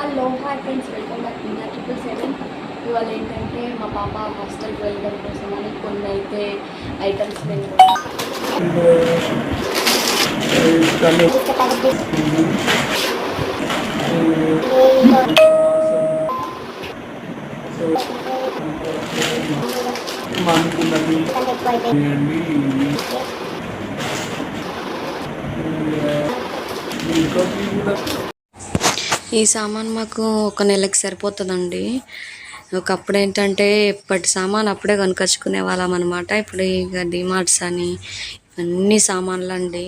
Hello hi friends welcome back నిన్న triple seven ఇవాళ ఏంటంటే మా పాప హాస్టల్కి వెళ్ళడం కోసం అని కొన్ని అయితే ఐటమ్స్ నేను అనుకున్నది ఇంకా కూడా ఈ సామాన్ మాకు ఒక నెలకి సరిపోతుందండి. ఒకప్పుడు ఏంటంటే ఎప్పటి సామాన్ అప్పుడే కొనుకొచ్చుకునే వాళ్ళం అనమాట ఇప్పుడు ఇక డిమార్ట్స్ అని ఇవన్నీ సామాన్లు అండి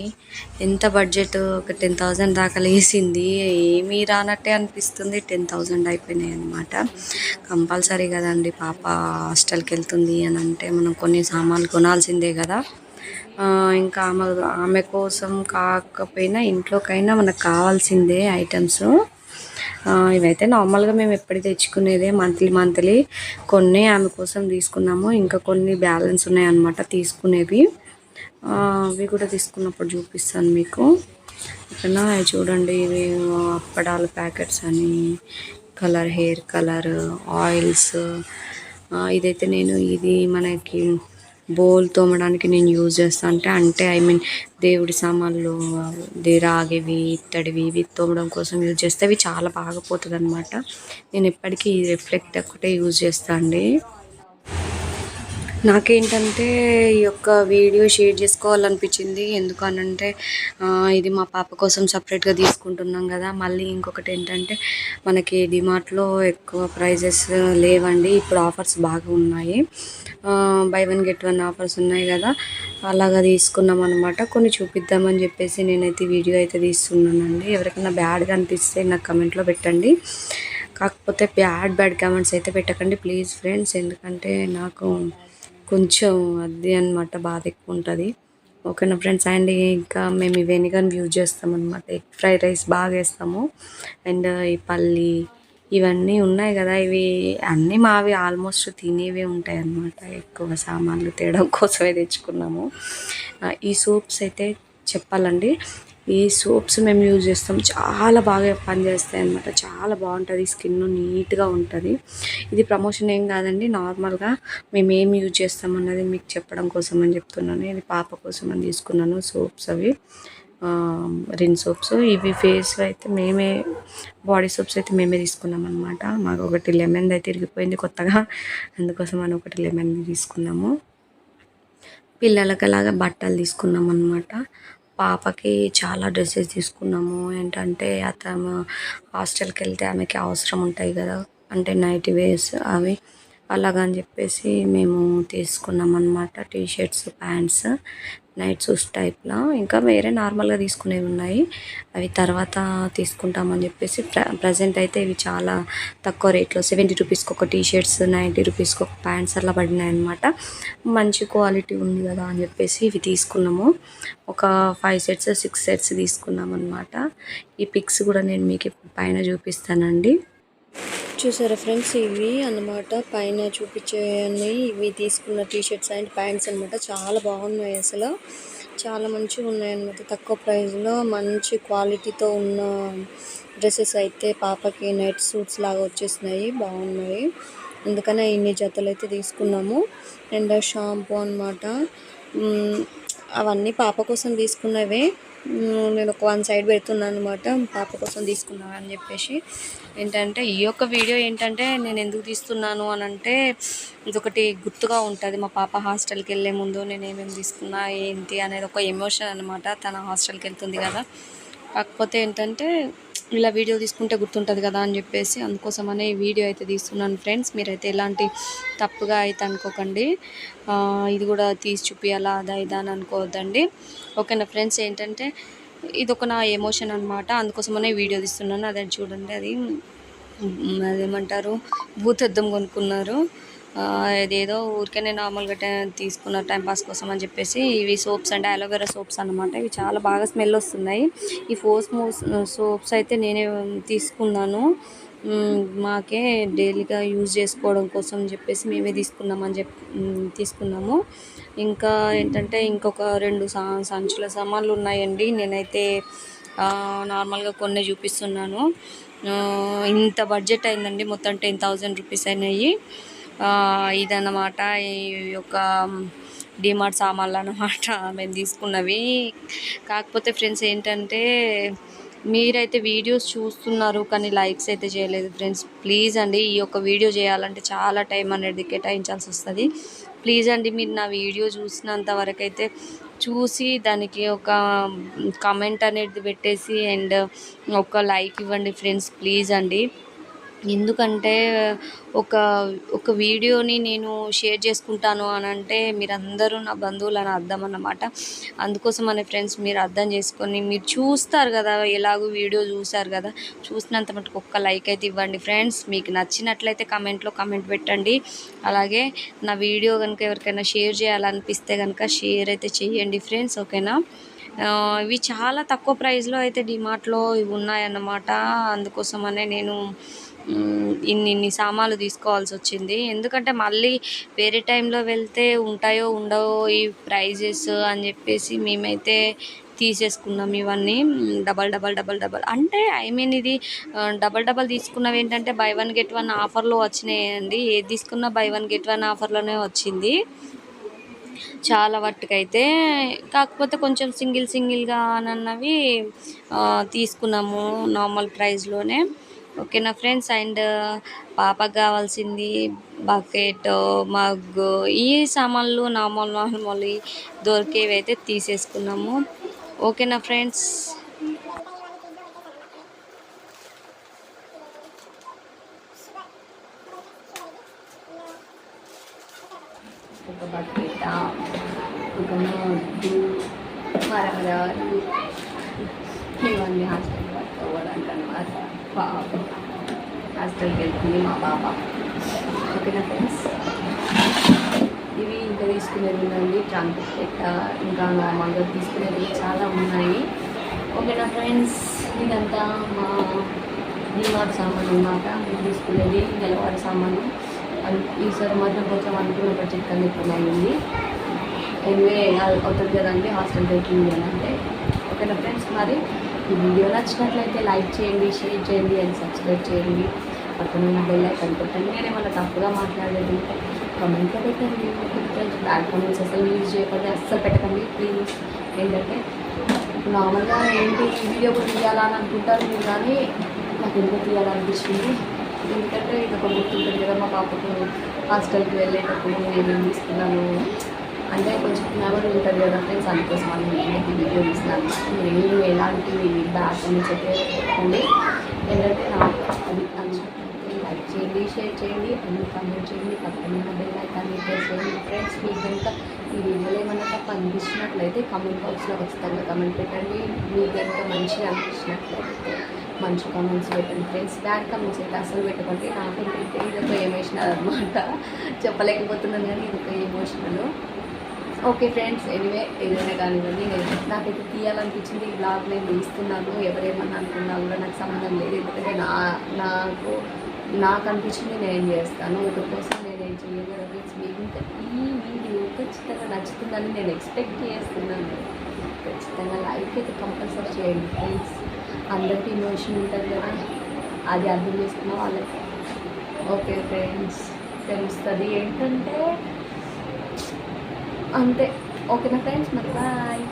ఎంత బడ్జెట్? ఒక టెన్ థౌజండ్ దాకా లేసింది. ఏమీ రానట్టే అనిపిస్తుంది. టెన్ థౌజండ్ అయిపోయినాయి అనమాట కంపల్సరీ కదండి పాప హాస్టల్కి వెళ్తుంది అని అంటే మనం కొన్ని సామాన్లు కొనాల్సిందే కదా. ఇంకా ఆమె ఆమె కోసం కాకపోయినా ఇంట్లోకైనా మనకు కావాల్సిందే ఐటమ్స్. ఇవైతే నార్మల్గా మేము ఎప్పటి తెచ్చుకునేదే మంత్లీ మంత్లీ కొన్ని ఆమె కోసం తీసుకున్నాము. ఇంకా కొన్ని బ్యాలెన్స్ ఉన్నాయన్నమాట తీసుకునేవి అవి కూడా తీసుకున్నప్పుడు చూపిస్తాను మీకు. ఇక్కడ చూడండి ఇవి అప్పడాల ప్యాకెట్స్ అని కలర్ హెయిర్ కలర్ ఆయిల్స్ ఇదైతే నేను ఇది మనకి బోల్ తోమడానికి నేను యూజ్ చేస్తాను అంటే అంటే ఐ మీన్ దేవుడి సామాన్లు రాగేవి ఇత్తడివి ఇవి తోమడం కోసం యూజ్ చేస్తే అవి చాలా బాగా పోతుంది అనమాట నేను ఎప్పటికీ ఈ రిఫ్లెక్ట్ ఒక్కటే యూజ్ చేస్తాను అండి. నాకేంటంటే ఈ యొక్క వీడియో షేర్ చేసుకోవాలనిపించింది. ఎందుకనంటే ఇది మా పాప కోసం సపరేట్గా తీసుకుంటున్నాం కదా. మళ్ళీ ఇంకొకటి ఏంటంటే మనకి డిమార్ట్లో ఎక్కువ ప్రైజెస్ లేవండి. ఇప్పుడు ఆఫర్స్ బాగా ఉన్నాయి. Buy one get one offers ఉన్నాయి కదా. అలాగా తీసుకున్నాం అనమాట కొన్ని చూపిద్దామని చెప్పేసి నేనైతే వీడియో అయితే తీస్తున్నానండి. ఎవరికైనా బ్యాడ్గా అనిపిస్తే నాకు కమెంట్లో పెట్టండి. కాకపోతే బ్యాడ్ బ్యాడ్ కామెంట్స్ అయితే పెట్టకండి ప్లీజ్ ఫ్రెండ్స్. ఎందుకంటే నాకు కొంచెం అది అన్నమాట బాధ ఎక్కువ ఉంటుంది. ఓకేనా ఫ్రెండ్స్ అండ్ ఇంకా మేము ఈ వెనిగర్ యూజ్ చేస్తామన్నమాట. ఎగ్ ఫ్రైడ్ రైస్ బాగా వేస్తాము అండ్ ఈ పల్లి ఇవన్నీ ఉన్నాయి కదా ఇవి అన్నీ మావి ఆల్మోస్ట్ తినేవే ఉంటాయి అన్నమాట. ఎక్కువ సామాన్లు తేడం కోసమే తెచ్చుకున్నాము. ఈ సూప్స్ అయితే చెప్పాలండి. ఈ సోప్స్ మేము యూజ్ చేస్తాం. చాలా బాగా పనిచేస్తాయి అనమాట చాలా బాగుంటుంది. స్కిన్ నీట్గా ఉంటుంది. ఇది ప్రమోషన్ ఏం కాదండి. నార్మల్గా మేము ఏం యూజ్ చేస్తామన్నది మీకు చెప్పడం కోసం అని చెప్తున్నాను. ఇది పాప కోసం అని తీసుకున్నాను. సోప్స్ అవి. Rin soaps. ఇవి ఫేస్ అయితే మేమే బాడీ సోప్స్ అయితే మేమే తీసుకున్నాం అనమాట మాకు ఒకటి లెమన్ అయితే తిరిగిపోయింది కొత్తగా. అందుకోసం అని ఒకటి లెమన్ తీసుకున్నాము. పిల్లలకి అలాగా బట్టలు తీసుకున్నాం అనమాట పాపకి చాలా డ్రెస్సెస్ తీసుకున్నాము. ఏంటంటే అతను హాస్టల్కి వెళ్తే ఆమెకి అవసరం ఉంటాయి కదా. అంటే నైట్ వేర్స్ అవి. అలాగని చెప్పేసి మేము తీసుకున్నాం అనమాట T shirts pants night shoes టైప్లో. ఇంకా వేరే నార్మల్గా తీసుకునేవి ఉన్నాయి. అవి తర్వాత తీసుకుంటామని చెప్పేసి ప్ర ప్రజెంట్ అయితే ఇవి చాలా తక్కువ రేట్లో సెవెంటీ రూపీస్కి ఒక టీ షర్ట్స్ నైంటీ రూపీస్కి ఒక ప్యాంట్స్ అలా పడినాయి అనమాట మంచి క్వాలిటీ ఉంది కదా అని చెప్పేసి ఇవి తీసుకున్నాము. ఒక ఫైవ్ సెట్స్ సిక్స్ సెట్స్ తీసుకున్నాం అనమాట ఈ పిక్స్ కూడా నేను మీకు పైన చూపిస్తానండి. చూసారా ఫ్రెండ్స్? ఇవి అన్నమాట. పైన చూపించేయని ఇవి తీసుకున్న టీ షర్ట్స్ అండ్ ప్యాంట్స్ అన్నమాట. చాలా బాగున్నాయి అసలు. చాలా మంచిగా ఉన్నాయి అన్నమాట తక్కువ ప్రైస్లో మంచి క్వాలిటీతో ఉన్న డ్రెస్సెస్ అయితే పాపకి నైట్ సూట్స్ లాగా వచ్చేసినాయి. బాగున్నాయి. అందుకనే ఇన్ని జతలు అయితే తీసుకున్నాము. అండ్ షాంపూ అనమాట అవన్నీ పాప కోసం తీసుకున్నవే. నేను ఒక వన్ సైడ్ పెడుతున్నాను అనమాట పాప కోసం తీసుకున్నాను అని చెప్పేసి. ఏంటంటే ఈ యొక్క వీడియో ఏంటంటే నేను ఎందుకు తీస్తున్నాను అని అంటే ఇదొకటి గుర్తుగా ఉంటుంది. మా పాప హాస్టల్కి వెళ్ళే ముందు నేను ఏమేమి తీసుకున్నా ఏంటి అనేది ఒక ఎమోషన్ అనమాట తన హాస్టల్కి వెళ్తుంది కదా. కాకపోతే ఏంటంటే ఇలా వీడియో తీసుకుంటే గుర్తుంటుంది కదా అని చెప్పేసి అందుకోసమనే ఈ వీడియో అయితే తీస్తున్నాను ఫ్రెండ్స్. మీరైతే ఎలాంటి తప్పుగా అయితే అనుకోకండి. ఇది కూడా తీసి చూపించాలా అదా ఇదా అని అనుకోవద్దండి. ఓకేనా ఫ్రెండ్స్? ఏంటంటే ఇది ఒక నా ఎమోషన్ అనమాట అందుకోసమనే వీడియో తీస్తున్నాను. అదే చూడండి అది అదేమంటారు? భూతద్దం కొనుక్కున్నారు. ఇదేదో ఊరికే నార్మల్గా తీసుకున్న టైంపాస్ కోసం అని చెప్పేసి ఇవి సోప్స్ అంటే అలోవెరా సోప్స్ అన్నమాట. ఇవి చాలా బాగా స్మెల్ వస్తున్నాయి. ఈ ఫోర్స్ సోప్స్ అయితే నేనే తీసుకున్నాను. మాకే డైలీగా యూజ్ చేసుకోవడం కోసం చెప్పేసి మేమే తీసుకున్నామని చెప్పి తీసుకున్నాము. ఇంకా ఏంటంటే ఇంకొక రెండు సా సంచుల సామాన్లు ఉన్నాయండి. నేనైతే నార్మల్గా కొన్ని చూపిస్తున్నాను. ఇంత బడ్జెట్ అయిందండి. మొత్తం టెన్ థౌజండ్ రూపీస్ అయినాయి. ఇదన్నమాట. ఈ యొక్క డిమార్ట్ సామాన్లు అన్నమాట మేము తీసుకున్నవి. కాకపోతే ఫ్రెండ్స్ ఏంటంటే మీరైతే వీడియోస్ చూస్తున్నారు కానీ లైక్స్ అయితే చేయలేదు ఫ్రెండ్స్. ప్లీజ్ అండి ఈ యొక్క వీడియో చేయాలంటే చాలా టైం అనేది కేటాయించాల్సి వస్తుంది. ప్లీజ్ అండి మీరు నా వీడియో చూసినంత వరకు అయితే చూసి దానికి ఒక కమెంట్ అనేది పెట్టేసి అండ్ ఒక లైక్ ఇవ్వండి ఫ్రెండ్స్. ప్లీజ్ అండి. ఎందుకంటే ఒక ఒక వీడియోని నేను షేర్ చేసుకుంటాను అని అంటే మీరందరూ నా బంధువులు అని అర్థం అన్నమాట. అందుకోసం అనే ఫ్రెండ్స్ మీరు అర్థం చేసుకొని మీరు చూస్తారు కదా ఎలాగో వీడియో చూసారు కదా చూసినంత మటుకు ఒక్క లైక్ అయితే ఇవ్వండి ఫ్రెండ్స్. మీకు నచ్చినట్లయితే కమెంట్లో కమెంట్ పెట్టండి. అలాగే నా వీడియో కనుక ఎవరికైనా షేర్ చేయాలనిపిస్తే కనుక షేర్ అయితే చేయండి ఫ్రెండ్స్ ఓకేనా? ఇవి చాలా తక్కువ ప్రైస్లో అయితే డిమార్ట్లో ఇవి ఉన్నాయన్నమాట. అందుకోసమనే నేను ఇన్ని ఇన్ని సామాన్లు తీసుకోవాల్సి వచ్చింది. ఎందుకంటే మళ్ళీ వేరే టైంలో వెళ్తే ఉంటాయో ఉండవో ఈ ప్రైజెస్ అని చెప్పేసి మేమైతే తీసేసుకున్నాం ఇవన్నీ. Double double double double. అంటే ఐ మీన్ ఇది డబల్ డబల్ తీసుకున్నవి ఏంటంటే బై వన్ గెట్ వన్ ఆఫర్లో వచ్చినాయండి. ఏది తీసుకున్నా బై వన్ గెట్ వన్ ఆఫర్లోనే వచ్చింది. చాలా వట్టుకైతే కాకపోతే కొంచెం సింగిల్ సింగిల్గా అన్నవి తీసుకున్నాము నార్మల్ ప్రైస్లోనే ఓకేనా ఫ్రెండ్స్? అండ్ పాపకు కావాల్సింది బకెట్ మగ్ ఈ సామాన్లు నార్మల్ నార్మల్ దొరికేవి అయితే తీసేసుకున్నాము. ఓకేనా ఫ్రెండ్స్? ఒక బకెట్? ఒక మరమరాలు? ఇవన్నీ హాస్పిటల్ పాప హాస్టల్కి వెళ్తుంది మా పాప ఓకేనా ఫ్రెండ్స్ ఇవి ఇంకా తీసుకునేది ఉందండి ట్రాన్స్పోర్ట్ పెట్ట ఇంకా నార్మల్గా తీసుకునేవి చాలా ఉన్నాయి ఓకేనా ఫ్రెండ్స్ ఇదంతా మా డిమార్ట్ సామాన్ అన్నమాట మేము తీసుకునేది నెలవారి సామాను ఈసారి మాత్రం కొంచెం అనుకున్న బడ్జెట్ కన్నా ఎక్కువ అయింది ఎనివే అవుతుంది కదండి హాస్టల్ వెళ్తుంది అని అంటే ఓకేనా ఫ్రెండ్స్ మరి ఈ వీడియో నచ్చినట్లయితే లైక్ చేయండి షేర్ చేయండి అండ్ సబ్స్క్రైబ్ చేయండి. పక్కన ఉన్న బెల్ ఐకన్ కొట్టండి. నేను ఏమైనా తప్పుగా మాట్లాడేది ఉంటే కమెంట్లో పెట్టండి. బ్యాడ్ అసలు యూజ్ చేయకండి. అస్సలు పెట్టకండి ప్లీజ్ ఏంటంటే నార్మల్గా ఏంటి ఈ వీడియో కూడా తీయాలని అనుకుంటారు మీరు కానీ నాకు ఎందుకు తీయాలనిపించింది ఎందుకంటే ఇది ఒక గుర్తుంటుంది కదా మా పాపకు హాస్టల్కి వెళ్ళేటప్పుడు నేను తీసుకున్నాను? అంటే కొంచెం ఫ్లేవర్ ఉంటుంది కదా ఫ్రెండ్స్ అందుకోసం అని నేనైతే వీడియో తీసినాను మీరు ఎలాంటి బ్యాక్ అని చెప్పి ఏంటంటే నాకు అది నచ్చినట్లయితే లైక్ చేయండి షేర్ చేయండి అన్ని కమెంట్ చేయండి పక్కన బెల్ ఐకాన్ని ప్రెస్ చేయండి. ఫ్రెండ్స్ మీకు కనుక ఈ వీడియోలో ఏమైనా తప్ప అనిపించినట్లయితే కమెంట్ బాక్స్లో ఖచ్చితంగా కమెంట్ పెట్టండి. మీకు కనుక మంచిగా అనిపించినట్లయితే మంచి కామెంట్స్ పెట్టండి. ఫ్రెండ్స్ బ్యాడ్ కామెంట్స్ అయితే అసలు పెట్టకండి. నాకు ఏంటంటే ఇది ఒక ఎమోషనల్ అనమాట చెప్పలేకపోతున్నాను కానీ ఇది ఒక ఎమోషనల్ ఓకే ఫ్రెండ్స్ ఎనివే ఏదైనా కానివ్వండి నేను నాకైతే తీయాలనిపించింది ఈ బ్లాగ్ నేను తీస్తున్నాను ఎవరేమన్నా అనుకున్నా కూడా నాకు సంబంధం లేదు ఎందుకంటే నా నాకు నాకు అనిపించింది నేను చేస్తాను ఒకరి కోసం నేను ఏం చేయలేదు ఫ్రెండ్స్ మీకు ఈ వీడియో ఖచ్చితంగా నచ్చుతుందని నేను ఎక్స్పెక్ట్ చేస్తున్నాను. ఖచ్చితంగా లైక్ అయితే కంపల్సరీ చేయండి ఫ్రెండ్స్ అందరికీ ఇమోషన్ ఉంటుంది కదా అది అర్థం చేసుకున్న వాళ్ళకి. ఓకే ఫ్రెండ్స్ తెలుస్తుంది. ఏంటంటే అంతే. ఓకేనా ఫ్రెండ్స్ మరి బాయ్